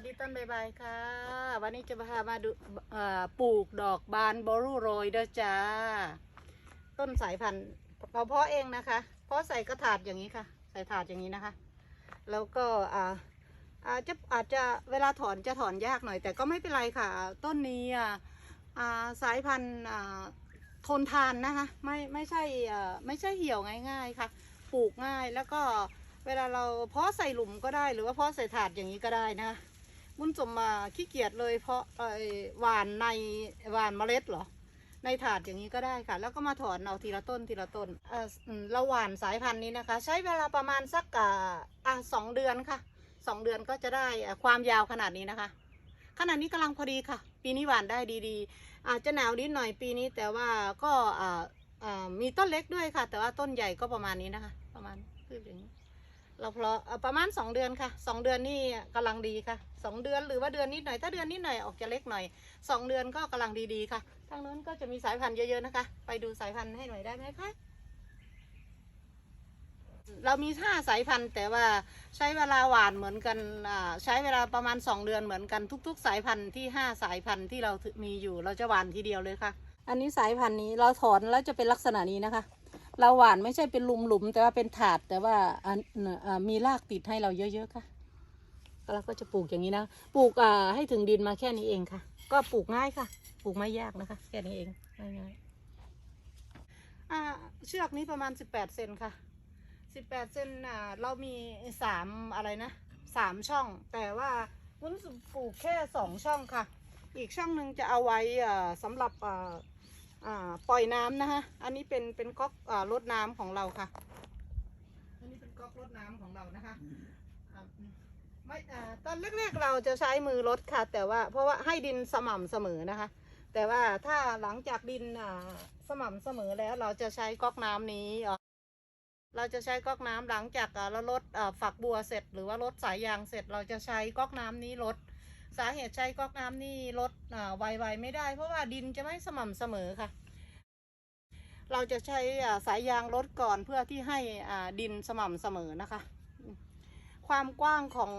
วัสดีต้นใบายค่ะ วันนี้จะพามาดูปลูกดอกบานบอรูโรยเด้อจ้า ต้นสายพันธุ์เราเพาะเองนะคะเพาะใส่กระถาดอย่างนี้ค่ะ ใส่ถาดอย่างนี้นะคะ แล้วก็อ่าอาจจะอาจจะเวลาถอนจะถอนยากหน่อย แต่ก็ไม่เป็นไรค่ะ ต้นนี้อ่าสายพันธุ์ทนทานนะคะ ไม่ไม่ใช่ไม่ใช่เหี่ยวง่าย ๆค่ะ ปลูกง่ายแล้วก็เวลาเราเพาะใส่หลุมก็ได้หรือว่าเพาะใส่ถาดอย่างนี้ก็ได้นะคะ บุญสมมาขี้เกียจเลยเพราะเอ่อหวานในหวานเมล็ดเหรอ ในถาดอย่างนี้ก็ได้ค่ะ แล้วก็มาถอนเอาทีละต้นทีละต้นเออเราหว่านสายพันธุ์นี้นะคะ ใช้เวลาประมาณสักอะสองเดือนค่ะสองเดือนก็จะได้ความยาวขนาดนี้นะคะขนาดนี้กำลังพอดีค่ะ ปีนี้หวานได้ดีๆ อาจจะหนาวนิดหน่อยปีนี้ แต่ว่าก็มีต้นเล็กด้วยค่ะ แต่ว่าต้นใหญ่ก็ประมาณนี้นะคะ ประมาณคืบอย่างนี้ เราเพาะประมาณสองเดือนค่ะสองเดือนนี่กำลังดีค่ะสองเดือนหรือว่าเดือนนิดหน่อย ถ้าเดือนนิดหน่อยออกจะเล็กหน่อยสองเดือนก็กำลังดีๆค่ะ ทางนู้นก็จะมีสายพันธุ์เยอะๆนะคะ ไปดูสายพันธุ์ให้หน่อยได้ไหมคะเรามีห้าสายพันธุ์ แต่ว่าใช้เวลาหวานเหมือนกันใช้เวลาประมาณสองเดือนเหมือนกันทุก ๆ สายพันธุ์ที่ห้าสายพันธุ์ที่เรามีอยู่เราจะหวานทีเดียวเลยค่ะ อันนี้สายพันธุ์นี้เราถอนแล้วจะเป็นลักษณะนี้นะคะ เราหวานไม่ใช่เป็นหลุมๆแต่ว่าเป็นถาดแต่ว่ามีรากติดให้เราเยอะๆค่ะเราก็จะปลูกอย่างนี้นะปลูกให้ถึงดินมาแค่นี้เองค่ะ ก็ปลูกง่ายค่ะ ปลูกไม่ยากนะคะ แค่นี้เองง่ายๆเชือกนี้ประมาณสิบแปดเซนค่ะสิบแปดเซนเรามีสามอะไรนะสามช่อง แต่ว่าวุ้นปลูกแค่สองช่องค่ะ อีกช่องหนึ่งจะเอาไว้สำหรับ ปล่อยน้ำนะคะอันนี้เป็นเป็นก๊อกอ่ารดน้ำของเราค่ะ อันนี้เป็นก๊อกรดน้ำของเรานะคะอ่าไม่อ่าตอนแรกๆเราจะใช้มือรดค่ะ แต่ว่าเพราะว่าให้ดินสม่ำเสมอนะคะ แต่ว่าถ้าหลังจากดินอ่าสม่ำเสมอแล้วเราจะใช้ก๊อกน้ำนี้อ่าเราจะใช้ก๊อกน้ำหลังจากอ่าเราลดอ่าฝักบัวเสร็จ หรือว่าลดสายยางเสร็จ เราจะใช้ก๊อกน้ำนี้ลด สาเหตุใช้ก๊อกน้ำนี่ลดอ่าไวๆไม่ได้ เพราะว่าดินจะไม่สม่ำเสมอค่ะ เราจะใช้สายยางลดก่อนเพื่อที่ให้ดินสม่ำเสมอนะคะ ความกว้างของ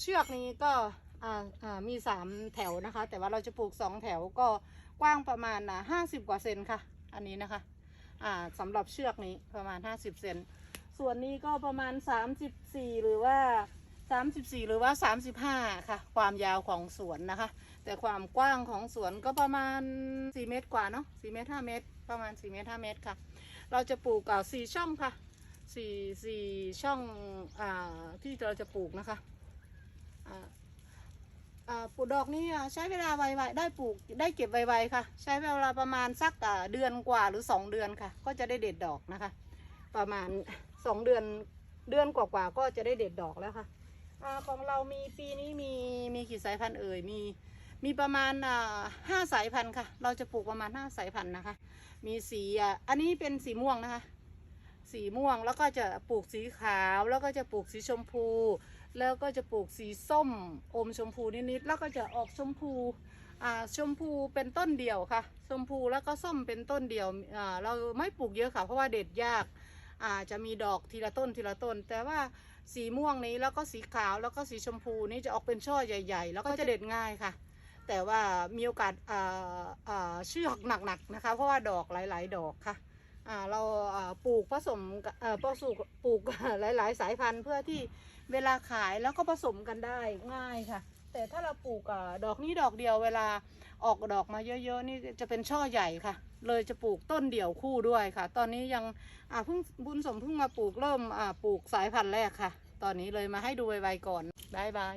เชือกนี้ก็มีสามแถวนะคะ แต่ว่าเราจะปลูกสองแถวก็กว้างประมาณห้าสิบกว่าเซนค่ะ อันนี้นะคะสำหรับเชือกนี้ประมาณห้าสิบเซนส่วนนี้ก็ประมาณสามสิบสี่หรือว่า 34 หรือว่า 35 ค่ะ ความยาวของสวนนะคะ แต่ความกว้างของสวนก็ประมาณ 4 เมตรกว่าเนาะ4เมตร5เมตร ประมาณ 4 เมตร5เมตรค่ะ เราจะปลูกอ่าสี่ช่องค่ะสี่สี่ช่องอ่าที่เราจะปลูกนะคะอ่าปลูกดอกนี้ใช้เวลาไวๆได้ปลูกได้เก็บไวๆค่ะ ใช้เวลาประมาณสักเดือนกว่าหรือ 2 เดือนค่ะ ก็จะได้เด็ดดอกนะคะ ประมาณ 2 เดือนเดือนกว่าๆก็จะได้เด็ดดอกแล้วค่ะ อาของเรามีปีนี้มีมีกี่สายพันธุ์เอ่ยมีมีประมาณอ่าห้าสายพันธุ์ค่ะ เราจะปลูกประมาณห้าสายพันธุ์นะคะ มีสีอะอันนี้เป็นสีม่วงนะคะ สีม่วงแล้วก็จะปลูกสีขาวแล้วก็จะปลูกสีชมพู แล้วก็จะปลูกสีส้มอมชมพูนิดๆแล้วก็จะออกชมพูอ่าชมพูเป็นต้นเดียวค่ะ ชมพูแล้วก็ส้มเป็นต้นเดียวอ่าเราไม่ปลูกเยอะค่ะ เพราะว่าเด็ดยากอ่าจะมีดอกทีละต้นทีละต้น แต่ว่า สีม่วงนี้แล้วก็สีขาวแล้วก็สีชมพูนี่จะออกเป็นช่อใหญ่ ๆ แล้วก็จะเด็ดง่ายค่ะ แต่ว่ามีโอกาสอ่าอ่อเชือกหนักๆนะคะ เพราะว่าดอกหลาย ๆ ดอกค่ะเราปลูกผสมกับเอ่อปลูกปลูกหลาย ๆ สายพันธุ์เพื่อที่เวลาขายแล้วก็ผสมกันได้ง่ายค่ะ แต่ถ้าเราปลูกอดอกนี้ดอกเดียวเวลาออกดอกมาเยอะๆนี่จะเป็นช่อใหญ่ค่ะ เลยจะปลูกต้นเดี่ยวคู่ด้วยค่ะ ตอนนี้ยังเพิ่งบุญสมเพิ่งมาปลูกเริ่มปลูกสายพันธุ์แรกค่ะ ตอนนี้เลยมาให้ดูไวๆก่อนบายบาย